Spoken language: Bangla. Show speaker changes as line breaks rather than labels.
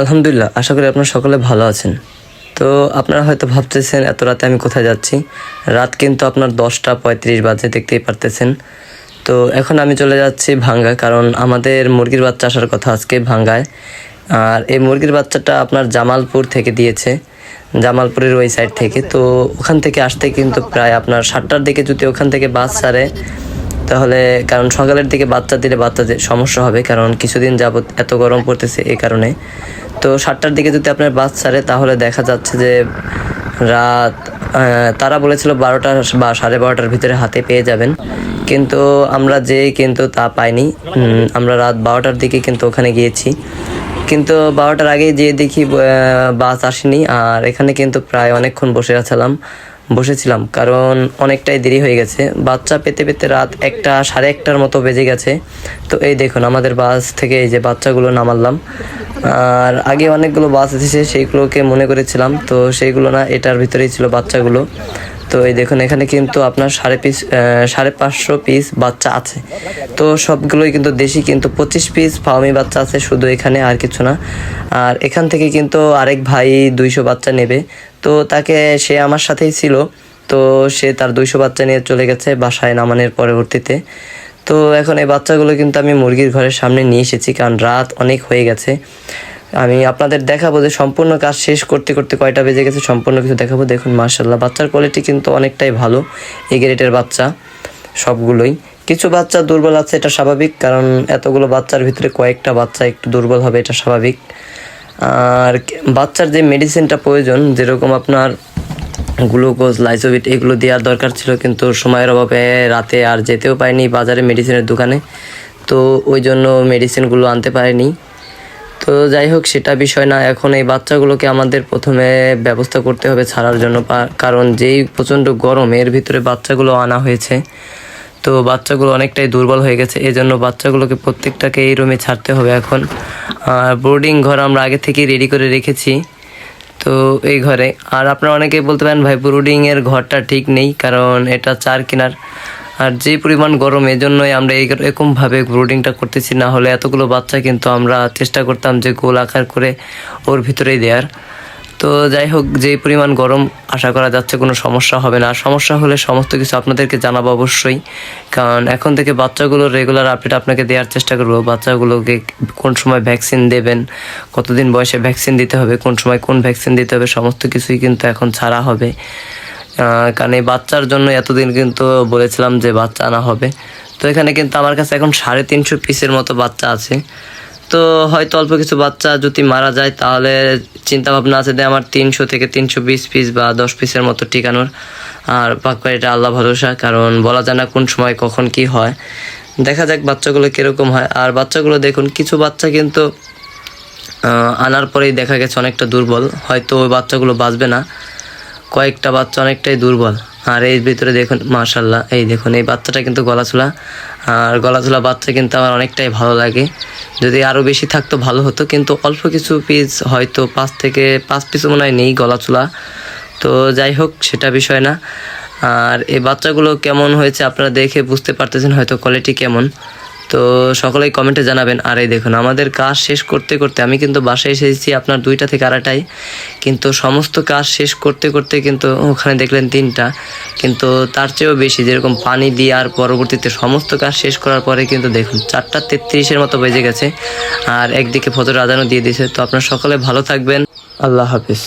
আলহামদুলিল্লাহ, আশা করি আপনারা সকলে ভালো আছেন। তো আপনারা হয়তো ভাবতেছেন, এত রাতে আমি কোথায় যাচ্ছি? রাত কিন্তু আপনার দশটা পঁয়ত্রিশ বাজে, দেখতেই পারতেছেন। তো এখন আমি চলে যাচ্ছি ভাঙ্গা কারণ আমাদের মুরগির বাচ্চা আসার কথা আজকে ভাঙ্গায়। আর এই মুরগির বাচ্চাটা আপনার জামালপুর থেকে দিয়েছে, জামালপুরের ওই সাইড থেকে। তো ওখান থেকে আসতে কিন্তু প্রায় আপনার সাতটার দিকে যদি ওখান থেকে বাস ছাড়ে তাহলে, কারণ সকালের দিকে বাচ্চা দিলে বাচ্চাদের সমস্যা হবে, কারণ কিছুদিন যাবত এত গরম পড়তেছে এই কারণে। তো সাতটার দিকে যদি আপনার বাস ছাড়ে, তাহলে দেখা যাচ্ছে যে রাত তারা বলেছিল বারোটা বা সাড়ে বারোটার ভিতরে হাতে পেয়ে যাবেন। কিন্তু আমরা যে কিন্তু তা পাইনি। আমরা রাত বারোটার দিকে কিন্তু ওখানে গিয়েছি। কিন্তু বারোটার আগে যেয়ে দেখি বাস আসেনি। আর এখানে কিন্তু প্রায় অনেকক্ষণ বসে আছিলাম। বসেছিলাম, কারণ অনেকটাই দেরি হয়ে গেছে। বাচ্চা পেতে পেতে রাত একটা, সাড়ে একটার মতো বেজে গেছে। তো এই দেখুন, আমাদের বাস থেকে এই যে বাচ্চাগুলো নামালাম। আর আগে অনেকগুলো বাস এসেছে, সেইগুলোকে মনে করেছিলাম। তো সেইগুলো না, এটার ভিতরেই ছিল বাচ্চাগুলো। তো এই দেখুন, এখানে কিন্তু আপনার সাড়ে পিস সাড়ে পাঁচশো পিস বাচ্চা আছে। তো সবগুলোই কিন্তু দেশি, কিন্তু পঁচিশ পিস ফার্মি বাচ্চা আছে, শুধু এখানে আর কিছু না। আর এখান থেকে কিন্তু আরেক ভাই দুইশো বাচ্চা নেবে। তো তাকে, সে আমার সাথেই ছিল। তো সে তার দুইশো বাচ্চা নিয়ে চলে গেছে বাসায় নামানোর পরবর্তীতে। তো এখন এই বাচ্চাগুলো কিন্তু আমি মুরগির ঘরের সামনে নিয়ে এসেছি, কারণ রাত অনেক হয়ে গেছে। আমি আপনাদের দেখাবো যে সম্পূর্ণ কাজ শেষ করতে করতে কয়টা বেজে গেছে, সম্পূর্ণ কিছু দেখাবো। দেখুন মার্শাল্লাহ বাচ্চার কোয়ালিটি কিন্তু অনেকটাই ভালো এই গ্রেটের বাচ্চা, সবগুলোই। কিছু বাচ্চা দুর্বল আছে, এটা স্বাভাবিক, কারণ এতগুলো বাচ্চার ভিতরে কয়েকটা বাচ্চা একটু দুর্বল হবে, এটা স্বাভাবিক। আর বাচ্চার যে মেডিসিনটা প্রয়োজন, যেরকম আপনার গ্লুকোজ লাইসোভিট এগুলো দেওয়ার দরকার ছিল, কিন্তু সময়ের অভাবে রাতে আর যেতেও পারিনি বাজারে মেডিসিনের দোকানে। তো ওই জন্য মেডিসিনগুলো আনতে পারিনি। তো যাই হোক, সেটা বিষয় না। এখন এই বাচ্চাগুলোকে আমাদের প্রথমে ব্যবস্থা করতে হবে ছাড়ার জন্য কারণ যেই প্রচণ্ড গরম, এর ভিতরে বাচ্চাগুলো আনা হয়েছে। তো বাচ্চাগুলো অনেকটাই দুর্বল হয়ে গেছে এই জন্য বাচ্চাগুলোকে প্রত্যেকটাকে এই রুমে ছাড়তে হবে এখন। আর বোর্ডিং ঘর আমরা আগে থেকেই রেডি করে রেখেছি। তো এই ঘরে। আর আপনারা অনেকেই বলতে পারেন, ভাই ব্রুডিংয়ের ঘরটা ঠিক নেই, কারণ এটা চার কিনার। আর যে পরিমাণ গরম, এজন্যই আমরা এই এরকমভাবে ব্রুডিংটা করতেছি। না হলে এতগুলো বাচ্চা কিন্তু আমরা চেষ্টা করতাম যে গোল আকার করে ওর ভিতরেই দেওয়ার তো যাই হোক, যে পরিমাণ গরম আশা করা যাচ্ছে কোনো সমস্যা হবে না। সমস্যা হলে সমস্ত কিছু আপনাদেরকে জানাব অবশ্যই। কারণ এখন থেকে বাচ্চাগুলোর রেগুলার আপডেট আপনাকে দেওয়ার চেষ্টা করব। বাচ্চাগুলোকে কোন সময় ভ্যাকসিন দেবেন, কতদিন বয়সে ভ্যাকসিন দিতে হবে, কোন সময় কোন ভ্যাকসিন দিতে হবে, সমস্ত কিছুই কিন্তু এখন ছাড়া হবে। কারণ এই বাচ্চার জন্য এতদিন কিন্তু বলেছিলাম যে বাচ্চা আনা হবে। তো এখানে কিন্তু আমার কাছে এখন সাড়ে তিনশো পিসের মতো বাচ্চা আছে। তো হয়তো অল্প কিছু বাচ্চা যদি মারা যায়, তাহলে চিন্তা ভাবনা আছে যে আমার তিনশো থেকে তিনশো বিশ পিস বা দশ পিসের মতো টিকানোর। আর পাকপা এটা আল্লাহ ভরসা, কারণ বলা যায় না কোন সময় কখন কি হয়। দেখা যাক বাচ্চাগুলো কীরকম হয়। আর বাচ্চাগুলো দেখুন, কিছু বাচ্চা কিন্তু আনার পরেই দেখা গেছে অনেকটা দুর্বল। হয়তো ওই বাচ্চাগুলো বাঁচবে না। কয়েকটা বাচ্চা অনেকটাই দুর্বল। আর এই ভিতরে দেখুন মাশাল্লাহ এই দেখুন, এই বাচ্চাটা কিন্তু গলাচুলা। আর গলাচুলা বাচ্চা কিন্তু আমার অনেকটাই ভালো লাগে। যদি আরও বেশি থাকতো ভালো হতো, কিন্তু অল্প কিছু পিস হয়তো পাঁচ থেকে পাঁচ পিস মনে হয় নেই গলা গলাচুলা তো যাই হোক, সেটা বিষয় না। আর এই বাচ্চাগুলো কেমন হয়েছে আপনারা দেখে বুঝতে পারতেছেন হয়তো কোয়ালিটি কেমন। তো সকলেই কমেন্টে জানাবেন, আর এই দেখুন, আমাদের কাজ শেষ করতে করতে আমি কিন্তু বাসায় এসেছি আপনার দুইটা থেকে আড়াইটায়, কিন্তু সমস্ত কাজ শেষ করতে করতে কিন্তু ওখানে দেখলেন তিনটা, কিন্তু তার চেয়েও বেশি যেরকম পানি দিয়ে আর পরবর্তীতে সমস্ত কাজ শেষ করার পরে কিন্তু দেখুন, চারটা তেত্রিশের মতো বেজে গেছে, আর একদিকে ফজর আদানও দিয়ে দিয়েছে, তো আপনার সকলে ভালো থাকবেন, আল্লাহ হাফিজ।